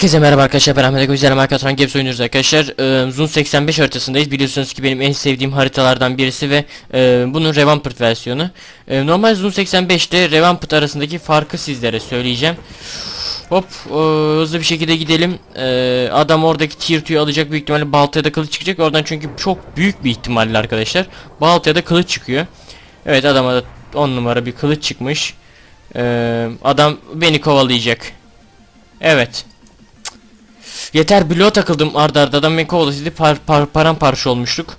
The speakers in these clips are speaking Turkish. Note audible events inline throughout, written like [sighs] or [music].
Herkese merhaba arkadaşlar ben Ahmet Güzel Markatran Games oynuyoruz arkadaşlar. Ee, Zun 85 haritasındayız. Biliyorsunuz ki benim en sevdiğim haritalardan birisi ve e, bunun Revamped versiyonu. Ee, Normal Zun 85'te Revamped arasındaki farkı sizlere söyleyeceğim. Hop e, hızlı bir şekilde gidelim. Ee, Adam oradaki tier 2'yu alacak büyük ihtimalle baltaya da kılıç çıkacak. Oradan çünkü çok büyük bir ihtimalle arkadaşlar Baltaya da kılıç çıkıyor. Evet adama da 10 numara bir kılıç çıkmış. Ee, Adam beni kovalayacak. Evet Yeter bloğa takıldım arda arda adam beni kovalasıydı par, par, paramparça olmuştuk.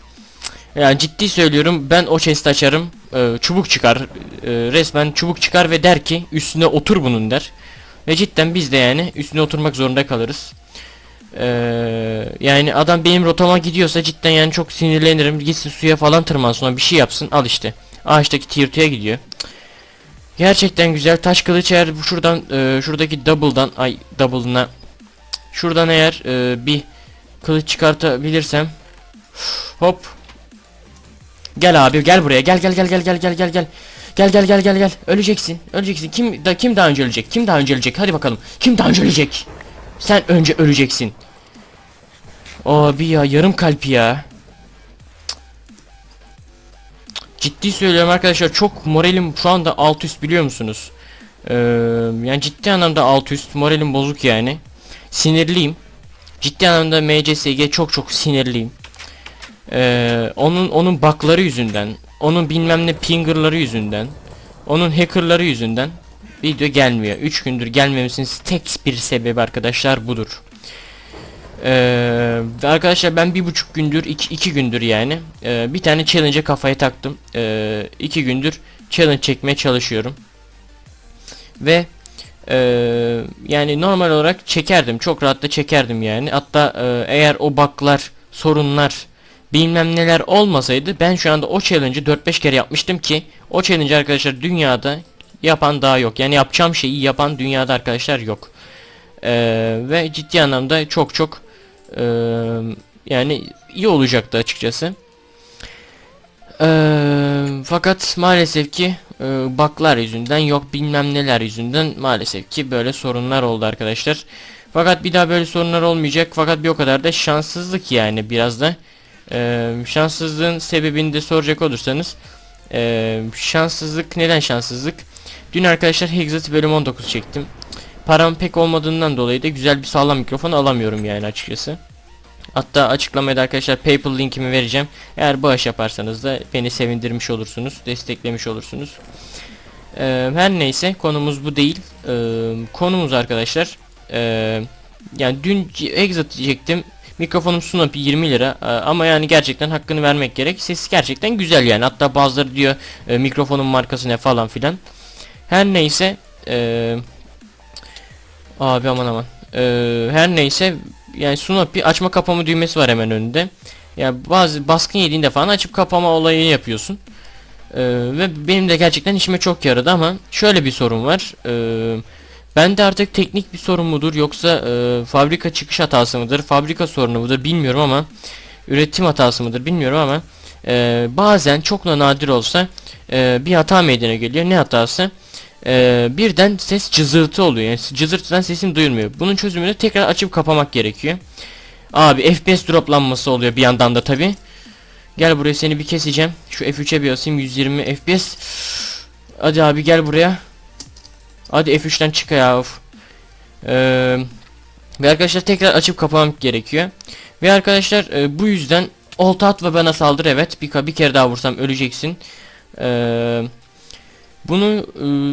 Yani ciddi söylüyorum ben o chest açarım e, çubuk çıkar e, resmen çubuk çıkar ve der ki üstüne otur bunun der. Ve cidden biz de yani üstüne oturmak zorunda kalırız. E, yani adam benim rotama gidiyorsa cidden yani çok sinirlenirim gitsin suya falan tırmansın ona bir şey yapsın al işte. Ağaçtaki tier 2'ye gidiyor. Gerçekten güzel taş kılıç eğer şuradan e, şuradaki double'dan ay double'ına Şuradan eğer e, bir kılıç çıkartabilirsem. Hop. Gel abi gel buraya. Gel gel gel gel gel gel gel gel. Gel gel gel gel gel. Öleceksin. Öleceksin. Kim da kim daha önce ölecek? Kim daha önce ölecek? Hadi bakalım. Kim daha önce ölecek? Sen önce öleceksin. Abi ya yarım kalp ya. Ciddi söylüyorum arkadaşlar çok moralim şu anda alt üst biliyor musunuz? Ee, yani ciddi anlamda alt üst moralim bozuk yani sinirliyim. Ciddi anlamda MCSG çok çok sinirliyim. Ee, onun onun bakları yüzünden, onun bilmem ne pingerları yüzünden, onun hackerları yüzünden video gelmiyor. 3 gündür gelmemesinin tek bir sebebi arkadaşlar budur. Ee, arkadaşlar ben bir buçuk gündür iki, gündür yani e, bir tane challenge'a kafaya taktım. E, gündür challenge çekmeye çalışıyorum. Ve ee, yani normal olarak çekerdim. Çok rahat da çekerdim yani. Hatta e, eğer o baklar, sorunlar, bilmem neler olmasaydı ben şu anda o challenge'ı 4-5 kere yapmıştım ki o challenge arkadaşlar dünyada yapan daha yok. Yani yapacağım şeyi yapan dünyada arkadaşlar yok. Ee, ve ciddi anlamda çok çok e, yani iyi olacaktı açıkçası. Ee, fakat maalesef ki baklar yüzünden yok bilmem neler yüzünden maalesef ki böyle sorunlar oldu arkadaşlar. Fakat bir daha böyle sorunlar olmayacak fakat bir o kadar da şanssızlık yani biraz da. Ee, şanssızlığın sebebini de soracak olursanız e, şanssızlık neden şanssızlık? Dün arkadaşlar Hexit bölüm 19 çektim. Param pek olmadığından dolayı da güzel bir sağlam mikrofon alamıyorum yani açıkçası. Hatta açıklamaya da arkadaşlar PayPal linkimi vereceğim. Eğer bağış yaparsanız da beni sevindirmiş olursunuz, desteklemiş olursunuz. Ee, her neyse konumuz bu değil. Ee, konumuz arkadaşlar. Ee, yani dün exit diyecektim. Mikrofonum Sunopi 20 lira ama yani gerçekten hakkını vermek gerek. Ses gerçekten güzel yani. Hatta bazıları diyor e, mikrofonun markası ne falan filan. Her neyse. E, abi aman aman. E, her neyse yani Sunopi açma kapama düğmesi var hemen önünde. Yani bazı baskın yediğinde falan açıp kapama olayı yapıyorsun. Ee, ve benim de gerçekten işime çok yaradı ama şöyle bir sorun var. Ee, bende artık teknik bir sorun mudur yoksa e, fabrika çıkış hatası mıdır, fabrika sorunu mudur bilmiyorum ama üretim hatası mıdır bilmiyorum ama e, bazen çok da nadir olsa e, bir hata meydana geliyor. Ne hatası? Ee, birden ses cızırtı oluyor. Yani cızırtıdan sesim duyulmuyor. Bunun çözümünü tekrar açıp kapamak gerekiyor. Abi FPS droplanması oluyor bir yandan da tabi. Gel buraya seni bir keseceğim. Şu F3'e bir asayım 120 FPS. Hadi abi gel buraya. Hadi F3'ten çık ya of. Ee, ve arkadaşlar tekrar açıp kapamak gerekiyor. Ve arkadaşlar e, bu yüzden olta at ve bana saldır evet. Bir, bir kere daha vursam öleceksin. Eee bunu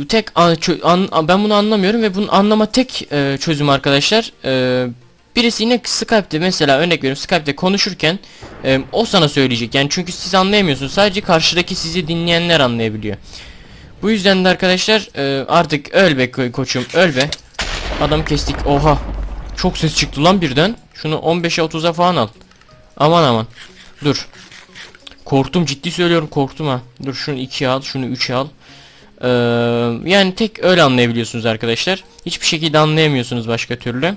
e, tek an, an, ben bunu anlamıyorum ve bunu anlama tek e, çözüm arkadaşlar. E, birisi yine Skype'te mesela örnek veriyorum Skype'te konuşurken e, o sana söyleyecek. Yani çünkü siz anlayamıyorsunuz. Sadece karşıdaki sizi dinleyenler anlayabiliyor. Bu yüzden de arkadaşlar e, artık öl be ko koçum öl be. Adam kestik. Oha. Çok ses çıktı lan birden. Şunu 15'e 30'a falan al. Aman aman. Dur. Korktum ciddi söylüyorum korktum ha. Dur şunu 2'ye al, şunu 3'e al. Ee, yani tek öyle anlayabiliyorsunuz arkadaşlar. Hiçbir şekilde anlayamıyorsunuz başka türlü.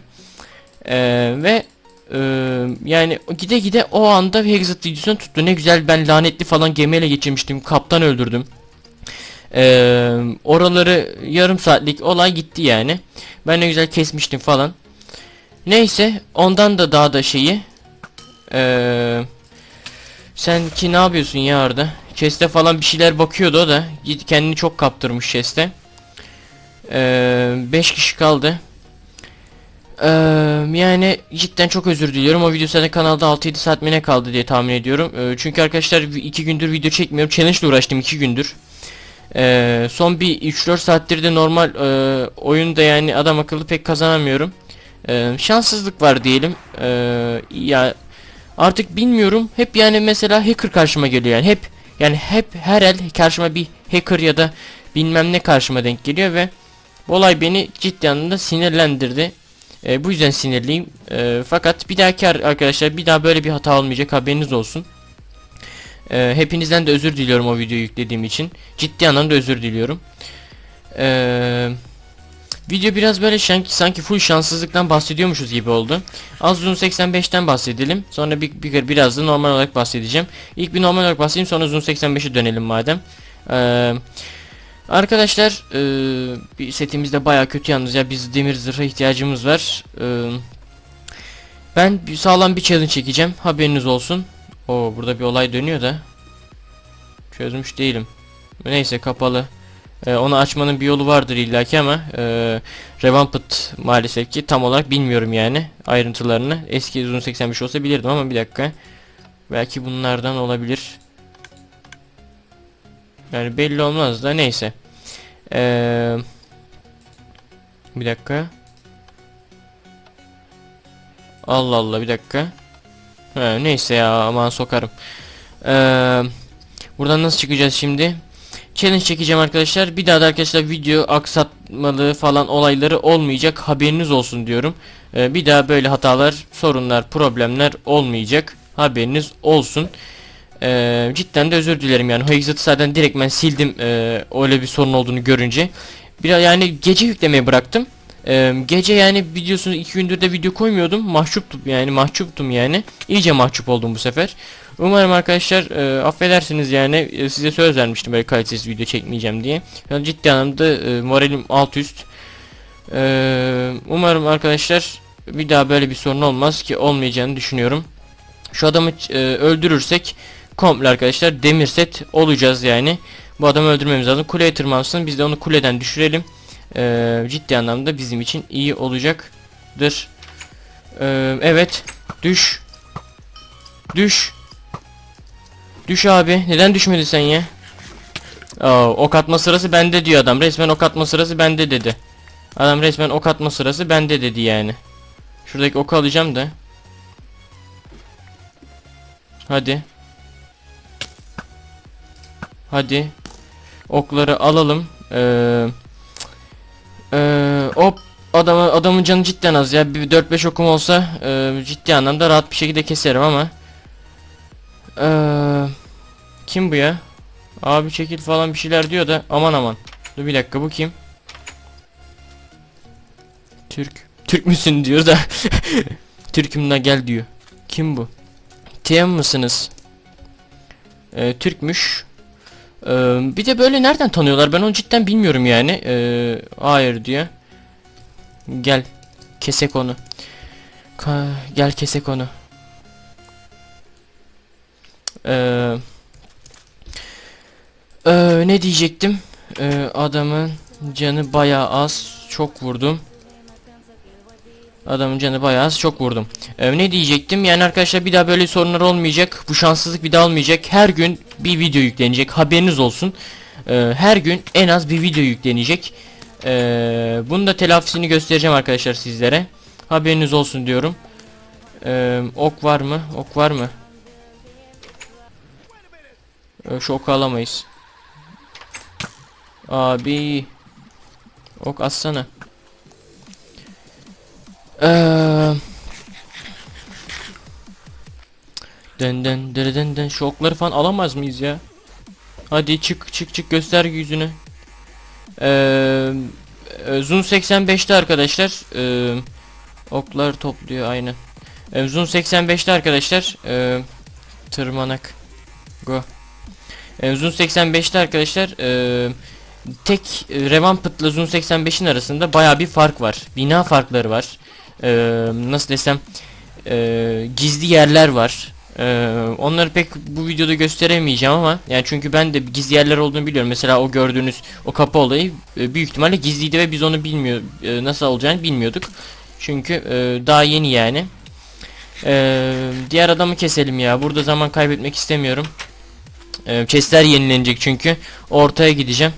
Ee, ve e, yani gide gide o anda Hexit videosunu tuttu. Ne güzel ben lanetli falan gemiyle geçirmiştim. Kaptan öldürdüm. Ee, oraları yarım saatlik olay gitti yani. Ben ne güzel kesmiştim falan. Neyse ondan da daha da şeyi. Ee, sen ki ne yapıyorsun ya orada? Chest'e falan bir şeyler bakıyordu o da. Kendini çok kaptırmış chest'e. 5 kişi kaldı. Ee, yani cidden çok özür diliyorum. O video zaten kanalda 6-7 saat mi kaldı diye tahmin ediyorum. Ee, çünkü arkadaşlar 2 gündür video çekmiyorum. Challenge ile uğraştım 2 gündür. Ee, son bir 3-4 saattir de normal e, oyunda yani adam akıllı pek kazanamıyorum. Ee, şanssızlık var diyelim. Ee, ya artık bilmiyorum. Hep yani mesela hacker karşıma geliyor yani hep yani hep her el karşıma bir hacker ya da bilmem ne karşıma denk geliyor ve bu olay beni ciddi anlamda sinirlendirdi. Ee, bu yüzden sinirliyim. Ee, fakat bir dahaki ar- arkadaşlar bir daha böyle bir hata olmayacak haberiniz olsun. Ee, hepinizden de özür diliyorum o videoyu yüklediğim için. Ciddi anlamda özür diliyorum. Ee, video biraz böyle sanki, sanki full şanssızlıktan bahsediyormuşuz gibi oldu. Az Zoom 85'ten bahsedelim. Sonra bir, bir, biraz da normal olarak bahsedeceğim. İlk bir normal olarak bahsedeyim sonra Zoom 85'e dönelim madem. Ee, arkadaşlar e, bir setimizde baya kötü yalnız ya biz demir zırha ihtiyacımız var. Ee, ben sağlam bir challenge çekeceğim. Haberiniz olsun. O burada bir olay dönüyor da. Çözmüş değilim. Neyse kapalı. Ee, onu açmanın bir yolu vardır illaki ama e, Revamped maalesef ki tam olarak bilmiyorum yani ayrıntılarını. Eski uzun 85 olsa bilirdim ama bir dakika. Belki bunlardan olabilir. Yani belli olmaz da neyse. Ee, bir dakika. Allah Allah bir dakika. Ha, neyse ya aman sokarım. Ee, buradan nasıl çıkacağız şimdi? Challenge çekeceğim arkadaşlar. Bir daha da arkadaşlar video aksatmalı falan olayları olmayacak. Haberiniz olsun diyorum. Ee, bir daha böyle hatalar, sorunlar, problemler olmayacak. Haberiniz olsun. Ee, cidden de özür dilerim yani. O exit'i zaten direkt ben sildim. ee, öyle bir sorun olduğunu görünce. Biraz yani gece yüklemeyi bıraktım. Ee, gece yani biliyorsunuz iki gündür de video koymuyordum. Mahcuptum yani mahcuptum yani. İyice mahcup oldum bu sefer. Umarım arkadaşlar e, affedersiniz yani e, size söz vermiştim böyle kalitesiz video çekmeyeceğim diye. Yani ciddi anlamda e, moralim alt üst. E, umarım arkadaşlar bir daha böyle bir sorun olmaz ki olmayacağını düşünüyorum. Şu adamı e, öldürürsek komple arkadaşlar demir set olacağız yani. Bu adamı öldürmemiz lazım. Kuleye tırmansın biz de onu kuleden düşürelim. E, ciddi anlamda bizim için iyi olacaktır. E, evet düş. Düş. Düş abi. Neden düşmedin sen ya? Oo, ok atma sırası bende diyor adam. Resmen ok atma sırası bende dedi. Adam resmen ok atma sırası bende dedi yani. Şuradaki oku alacağım da. Hadi. Hadi. Okları alalım. Ee, ee, hop adamı adamın canı cidden az ya. Bir 4-5 okum olsa e, ciddi anlamda rahat bir şekilde keserim ama. Ee, kim bu ya? Abi çekil falan bir şeyler diyor da aman aman. Dur bir dakika bu kim? Türk. Türk müsün diyor da. [laughs] Türk'üm de gel diyor. Kim bu? TM mısınız? Ee, Türkmüş. Ee, bir de böyle nereden tanıyorlar ben onu cidden bilmiyorum yani. Ee, hayır diyor. Gel. Kesek onu. Ka gel kesek onu. Ee, ee, ne diyecektim? Ee, adamın canı bayağı az. Çok vurdum. Adamın canı bayağı az. Çok vurdum. Ee, ne diyecektim? Yani arkadaşlar bir daha böyle sorunlar olmayacak. Bu şanssızlık bir daha olmayacak. Her gün bir video yüklenecek. Haberiniz olsun. Ee, her gün en az bir video yüklenecek. Ee, bunu da telafisini göstereceğim arkadaşlar sizlere. Haberiniz olsun diyorum. Ee, ok var mı? Ok var mı? Ee, şu oku alamayız. Abi. Ok atsana. Eee. Den den den şu okları falan alamaz mıyız ya? Hadi çık çık çık göster yüzünü. Eee e, Zoom 85'te arkadaşlar. Eee oklar topluyor aynen. Eee Zoom 85'te arkadaşlar. Eee tırmanak. Go. Eee Zoom 85'te arkadaşlar. Eee tek e, Revamped ile Zoom 85'in arasında baya bir fark var. Bina farkları var. e, nasıl desem e, gizli yerler var. E, onları pek bu videoda gösteremeyeceğim ama yani çünkü ben de gizli yerler olduğunu biliyorum. Mesela o gördüğünüz o kapı olayı e, büyük ihtimalle gizliydi ve biz onu bilmiyor e, nasıl olacağını bilmiyorduk. Çünkü e, daha yeni yani. E, diğer adamı keselim ya. Burada zaman kaybetmek istemiyorum. E, chestler yenilenecek çünkü. Ortaya gideceğim.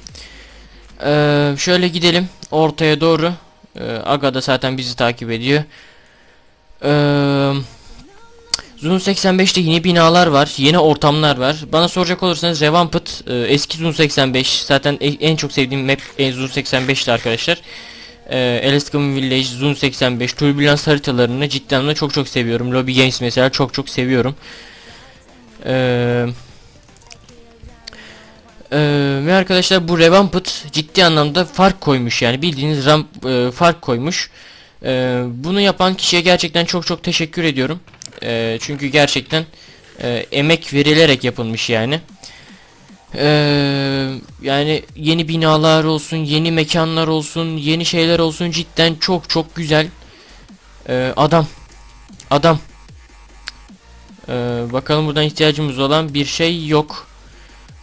E, şöyle gidelim ortaya doğru. E, Aga da zaten bizi takip ediyor. Eee Zun 85'te yeni binalar var, yeni ortamlar var. Bana soracak olursanız Revamped e, eski Zun 85 zaten e- en çok sevdiğim map e, Zun 85'ti arkadaşlar. E, Village, Zun 85, Turbulence haritalarını cidden de çok çok seviyorum. Lobby Games mesela çok çok seviyorum. Eee ee, ve arkadaşlar bu Revamped ciddi anlamda fark koymuş yani bildiğiniz ram, e, fark koymuş. Ee, bunu yapan kişiye gerçekten çok çok teşekkür ediyorum. Ee, çünkü gerçekten e, emek verilerek yapılmış yani. Ee, yani yeni binalar olsun, yeni mekanlar olsun, yeni şeyler olsun cidden çok çok güzel. Ee, adam, adam. Ee, bakalım buradan ihtiyacımız olan bir şey yok.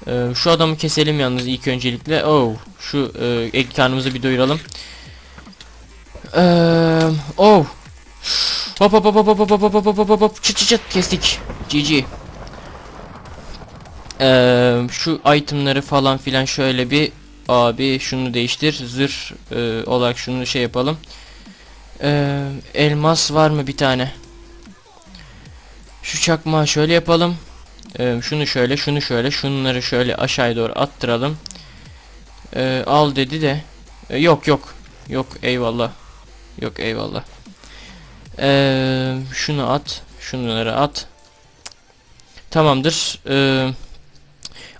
Ee, şu adamı keselim yalnız ilk öncelikle. Oh, şu e, ek karnımızı bir doyuralım. Ee, oh. Hop hop hop hop hop hop hop hop hop hop hop çıt çıt çıt kestik. GG. Ee, şu itemları falan filan şöyle bir abi şunu değiştir zırh e, olarak şunu şey yapalım. Ee, elmas var mı bir tane? Şu çakmağı şöyle yapalım. Ee, şunu şöyle şunu şöyle şunları şöyle aşağıya doğru attıralım. Ee, al dedi de Ee, yok yok yok eyvallah yok eyvallah. Ee, şunu at. Şunları at. Tamamdır. Ee,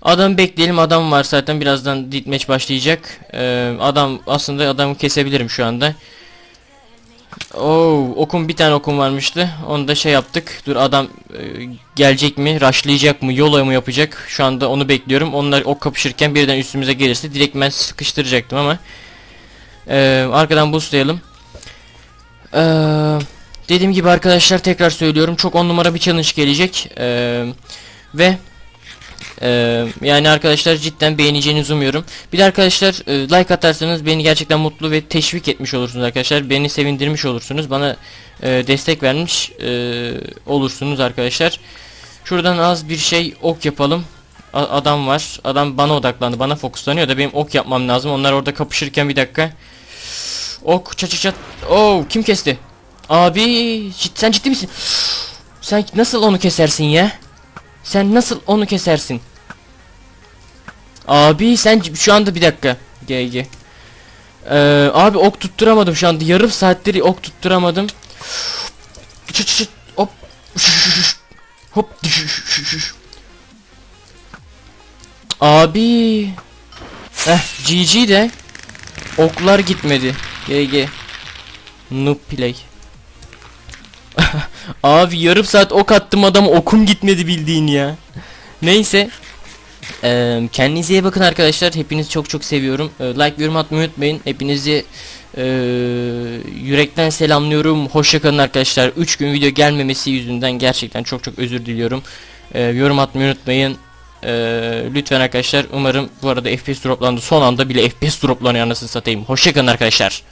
adam bekleyelim. Adam var zaten. Birazdan ditmeç başlayacak. Ee, adam aslında adamı kesebilirim şu anda. Oo, okum bir tane okum varmıştı. Onu da şey yaptık. Dur adam e, gelecek mi? Raşlayacak mı? Yola mı yapacak? Şu anda onu bekliyorum. Onlar ok kapışırken birden üstümüze gelirse direkt ben sıkıştıracaktım ama. Ee, arkadan boostlayalım. Eee Dediğim gibi arkadaşlar tekrar söylüyorum çok on numara bir challenge gelecek ee, ve ee, yani arkadaşlar cidden beğeneceğinizi umuyorum. Bir de arkadaşlar e, like atarsanız beni gerçekten mutlu ve teşvik etmiş olursunuz arkadaşlar. Beni sevindirmiş olursunuz. Bana e, destek vermiş e, olursunuz arkadaşlar. Şuradan az bir şey ok yapalım. A- adam var. Adam bana odaklandı. Bana fokuslanıyor da benim ok yapmam lazım. Onlar orada kapışırken bir dakika. Ok çat çat çat. Oo kim kesti? Abi cid- sen ciddi misin? [sighs] Sen nasıl onu kesersin ya? Sen nasıl onu kesersin? Abi sen şu anda bir dakika. GG. Ee, abi ok tutturamadım şu anda. Yarım saattir ok tutturamadım. [sighs] Çıt çıt. Hop. [sighs] Hop. Abi. Eh GG de. Oklar gitmedi. GG. Noob play. Abi yarım saat ok attım adam okum gitmedi bildiğin ya. Neyse. Eee kendinize iyi bakın arkadaşlar. Hepinizi çok çok seviyorum. Eee, like yorum atmayı unutmayın. Hepinizi eee, yürekten selamlıyorum. Hoşçakalın arkadaşlar. 3 gün video gelmemesi yüzünden gerçekten çok çok özür diliyorum. Eee, yorum atmayı unutmayın. Eee, lütfen arkadaşlar umarım bu arada FPS droplandı. Son anda bile FPS droplanıyor anasını satayım. Hoşçakalın arkadaşlar.